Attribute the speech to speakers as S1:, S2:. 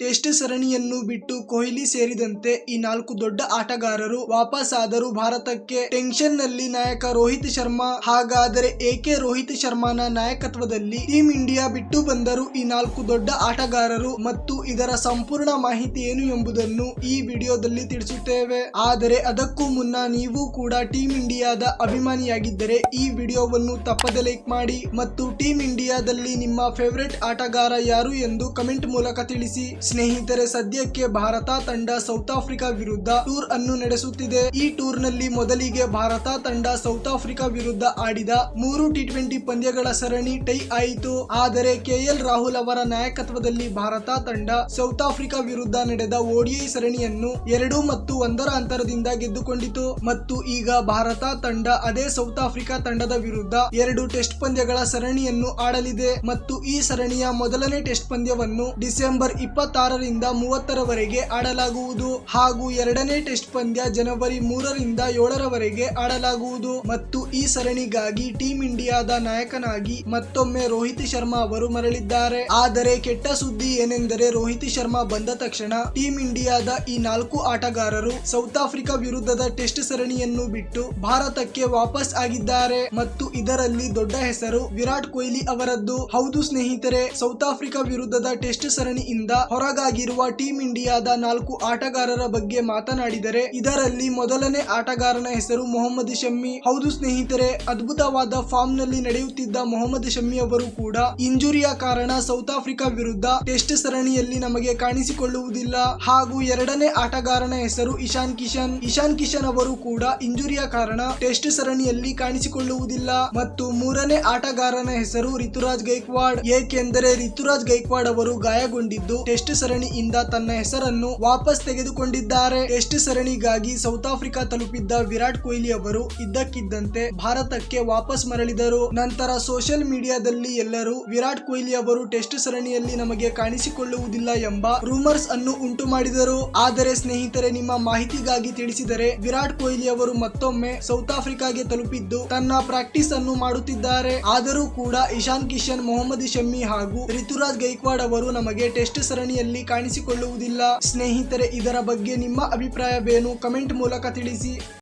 S1: Test ಸರಣಿಯನ್ನು ಬಿಟ್ಟು ಕೊಹ್ಲಿ ಸೇರಿದಂತೆ ಈ ನಾಲ್ಕು ದೊಡ್ಡ ಆಟಗಾರರು ವಾಪಸ್ ಆದರೂ ಭಾರತಕ್ಕೆ ಟೆನ್ಷನ್ನಲ್ಲಿ ನಾಯಕ ರೋಹಿತ್ ಶರ್ಮಾ, ಹಾಗಾದರೆ ಏಕೆ ರೋಹಿತ್ ಶರ್ಮಾನ ನಾಯಕತ್ವದಲ್ಲಿ ಟೀಂ ಇಂಡಿಯಾ ಬಿಟ್ಟು ಬಂದರು ಈ ನಾಲ್ಕು ದೊಡ್ಡ ಆಟಗಾರರು ಮತ್ತು ಇದರ ಸಂಪೂರ್ಣ ಮಾಹಿತಿ ಏನು ಎಂಬುದನ್ನು ಈ ವಿಡಿಯೋದಲ್ಲಿ ತಿಳಿಸುತ್ತೇವೆ. ಆದರೆ ಅದಕ್ಕೂ ಮುನ್ನ ನೀವು ಕೂಡ ಟೀಂ ಇಂಡಿಯಾದ ಅಭಿಮಾನಿಯಾಗಿದ್ದರೆ ಈ ವಿಡಿಯೋವನ್ನು ತಪ್ಪದೆ ಲೈಕ್ ಮಾಡಿ ಮತ್ತು ಟೀಂ ಇಂಡಿಯಾದಲ್ಲಿ ನಿಮ್ಮ ಫೇವರೆಟ್ ಆಟಗಾರ ಯಾರು ಎಂದು ಕಮೆಂಟ್ ಮೂಲಕ ತಿಳಿಸಿ. ಸ್ನೇಹಿತರೆ, ಸದ್ಯಕ್ಕೆ ಭಾರತ ತಂಡ ಸೌತ್ ಆಫ್ರಿಕಾ ವಿರುದ್ಧ ಟೂರ್ ಅನ್ನು ನಡೆಸುತ್ತಿದೆ. ಈ ಟೂರ್ನಲ್ಲಿ ಮೊದಲಿಗೆ ಭಾರತ ತಂಡ ಸೌತ್ ಆಫ್ರಿಕಾ ವಿರುದ್ಧ ಆಡಿದ ಮೂರು ಟಿ ಟ್ವೆಂಟಿ ಪಂದ್ಯಗಳ ಸರಣಿ ಟೈ ಆಯಿತು. ಆದರೆ ಕೆಎಲ್ ರಾಹುಲ್ ಅವರ ನಾಯಕತ್ವದಲ್ಲಿ ಭಾರತ ತಂಡ ಸೌತ್ ಆಫ್ರಿಕಾ ವಿರುದ್ಧ ನಡೆದ ಓಡಿಐ ಸರಣಿಯನ್ನು ಎರಡು ಮತ್ತು ಒಂದರ ಅಂತರದಿಂದ ಗೆದ್ದುಕೊಂಡಿತು. ಮತ್ತು ಈಗ ಭಾರತ ತಂಡ ಅದೇ ಸೌತ್ ಆಫ್ರಿಕಾ ತಂಡದ ವಿರುದ್ಧ ಎರಡು ಟೆಸ್ಟ್ ಪಂದ್ಯಗಳ ಸರಣಿಯನ್ನು ಆಡಲಿದೆ. ಮತ್ತು ಈ ಸರಣಿಯ ಮೊದಲನೇ ಟೆಸ್ಟ್ ಪಂದ್ಯವನ್ನು ಡಿಸೆಂಬರ್ ಇಪ್ಪತ್ತಾರರಿಂದ ಮೂವತ್ತರವರೆಗೆ ಆಡಲಾಗುವುದು ಹಾಗೂ ಎರಡನೇ ಟೆಸ್ಟ್ ಪಂದ್ಯ ಜನವರಿ ಮೂರರಿಂದ ಏಳರವರೆಗೆ ಆಡಲಾಗುವುದು. ಮತ್ತು ಈ ಸರಣಿಗಾಗಿ ಟೀಂ ಇಂಡಿಯಾದ ನಾಯಕನಾಗಿ ಮತ್ತೊಮ್ಮೆ ರೋಹಿತ್ ಶರ್ಮಾ ಅವರು ಮರಳಿದ್ದಾರೆ. ಆದರೆ ಕೆಟ್ಟ ಸುದ್ದಿ ಏನೆಂದರೆ ರೋಹಿತ್ ಶರ್ಮಾ ಬಂದ ತಕ್ಷಣ ಟೀಂ ಇಂಡಿಯಾದ ಈ ನಾಲ್ಕು ಆಟಗಾರರು ಸೌತ್ ಆಫ್ರಿಕಾ ವಿರುದ್ಧದ ಟೆಸ್ಟ್ ಸರಣಿಯನ್ನು ಬಿಟ್ಟು ಭಾರತಕ್ಕೆ ವಾಪಸ್ ಆಗಿದ್ದಾರೆ. ಮತ್ತು ಇದರಲ್ಲಿ ದೊಡ್ಡ ಹೆಸರು ವಿರಾಟ್ ಕೊಹ್ಲಿ ಅವರದ್ದು. ಹೌದು ಸ್ನೇಹಿತರೆ, ಸೌತ್ ಆಫ್ರಿಕಾ ವಿರುದ್ಧದ ಟೆಸ್ಟ್ ಸರಣಿಯಿಂದ ಹೊರಗಾಗಿರುವ ಟೀಂ ಇಂಡಿಯಾದ ನಾಲ್ಕು ಆಟಗಾರರ ಬಗ್ಗೆ ಮಾತನಾಡಿದರೆ, ಇದರಲ್ಲಿ ಮೊದಲನೇ ಆಟಗಾರನ ಹೆಸರು ಮೊಹಮ್ಮದ್ ಶಮ್ಮಿ. ಹೌದು ಸ್ನೇಹಿತರೆ, ಅದ್ಭುತವಾದ ಫಾರ್ಮ್ನಲ್ಲಿ ನಡೆಯುತ್ತಿದ್ದ ಮೊಹಮ್ಮದ್ ಶಮ್ಮಿ ಅವರು ಕೂಡ ಇಂಜುರಿಯ ಕಾರಣ ಸೌತ್ ಆಫ್ರಿಕಾ ವಿರುದ್ಧ ಟೆಸ್ಟ್ ಸರಣಿಯಲ್ಲಿ ನಮಗೆ ಕಾಣಿಸಿಕೊಳ್ಳುವುದಿಲ್ಲ. ಹಾಗೂ ಎರಡನೇ ಆಟಗಾರನ ಹೆಸರು ಇಶಾನ್ ಕಿಶನ್. ಇಶಾನ್ ಕಿಶನ್ ಅವರು ಕೂಡ ಇಂಜುರಿಯ ಕಾರಣ ಟೆಸ್ಟ್ ಸರಣಿಯಲ್ಲಿ ಕಾಣಿಸಿಕೊಳ್ಳುವುದಿಲ್ಲ. ಮತ್ತು ಮೂರನೇ ಆಟಗಾರನ ಹೆಸರು ರಿತುರಾಜ್ ಗೈಕ್ವಾಡ್. ಏಕೆಂದರೆ ರಿತುರಾಜ್ ಗೈಕ್ವಾಡ್ ಅವರು ಗಾಯಗೊಂಡಿದ್ದು ಟೆಸ್ಟ್ ಸರಣಿಯಿಂದ ತನ್ನ ಹೆಸರನ್ನು ವಾಪಸ್ ತೆಗೆದುಕೊಂಡಿದ್ದಾರೆ. ಟೆಸ್ಟ್ ಸರಣಿಗಾಗಿ ಸೌತ್ ಆಫ್ರಿಕಾ ತಲುಪಿದ್ದ ವಿರಾಟ್ ಕೊಹ್ಲಿ ಅವರು ಇದ್ದಕ್ಕಿದ್ದಂತೆ ಭಾರತಕ್ಕೆ ವಾಪಸ್ ಮರಳಿದರು. ನಂತರ ಸೋಷಿಯಲ್ ಮೀಡಿಯಾದಲ್ಲಿ ಎಲ್ಲರೂ ವಿರಾಟ್ ಕೊಹ್ಲಿ ಅವರು ಟೆಸ್ಟ್ ಸರಣಿಯಲ್ಲಿ ನಮಗೆ ಕಾಣಿಸಿಕೊಳ್ಳುವುದಿಲ್ಲ ಎಂಬ ರೂಮರ್ಸ್ ಅನ್ನು ಉಂಟು ಮಾಡಿದರು ಆದರೆ ಸ್ನೇಹಿತರೆ, ನಿಮ್ಮ ಮಾಹಿತಿಗಾಗಿ ತಿಳಿಸಿದರೆ ವಿರಾಟ್ ಕೊಹ್ಲಿ ಅವರು ಮತ್ತೊಮ್ಮೆ ಸೌತ್ ಆಫ್ರಿಕಾಗೆ ತಲುಪಿದ್ದು ತನ್ನ ಪ್ರಾಕ್ಟೀಸ್ ಅನ್ನು ಮಾಡುತ್ತಿದ್ದಾರೆ. ಆದರೂ ಕೂಡ ಇಶಾನ್ ಕಿಶನ್, ಮೊಹಮ್ಮದ್ ಶಮ್ಮಿ ಹಾಗೂ ಋತುರಾಜ್ ಗೈಕ್ವಾಡ್ ಅವರು ನಮಗೆ ಟೆಸ್ಟ್ ಸರಣಿಯಲ್ಲಿ ಕಾಣಿಸಿಕೊಳ್ಳುವುದಿಲ್ಲ. ಸ್ನೇಹಿತರೆ ಇದರ ಬಗ್ಗೆ ನಿಮ್ಮ ಅಭಿಪ್ರಾಯವೇನು? ಕಮೆಂಟ್ ಮೂಲಕ ತಿಳಿಸಿ.